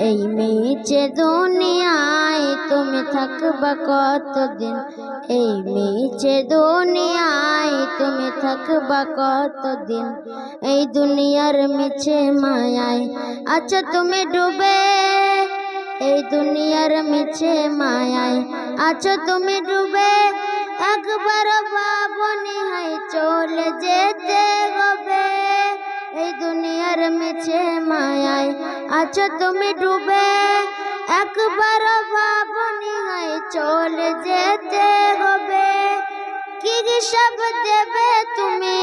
এই মেচে দুনিয়ায়, তুমি থাকবা কতদিন? এই মেচে দুনিয়ায়, তুমি থাকবা কতদিন? এই দুনিয়ার মিছে মায়ায় আচ্ছা তুমি ডুবে। এই দুনিয়ার মিছে মায়ায় আছো তুমি ডুবে। একবার ভাবনি হাই আছো তুমি ডুবে একবার ভাবনি হয় চলে যেতে হবে। কি সব দেবে তুমি?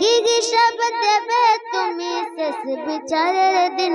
কি সব দেবে তুমি? শেষ বিচারের দিন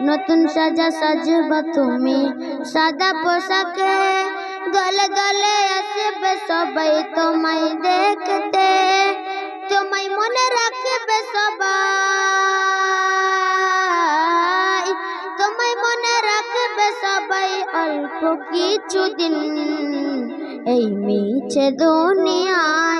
নতুন সাজা সাজবা তুমি। সাদা পোশাকে দলে দলে আসবে সবাই তোমায় দেখতে। তোমায় মনে রাখবে সবাই। তোমায় মনে রাখবে সবাই অল্প কিছুদিন। এই মিছে দুনিয়ায়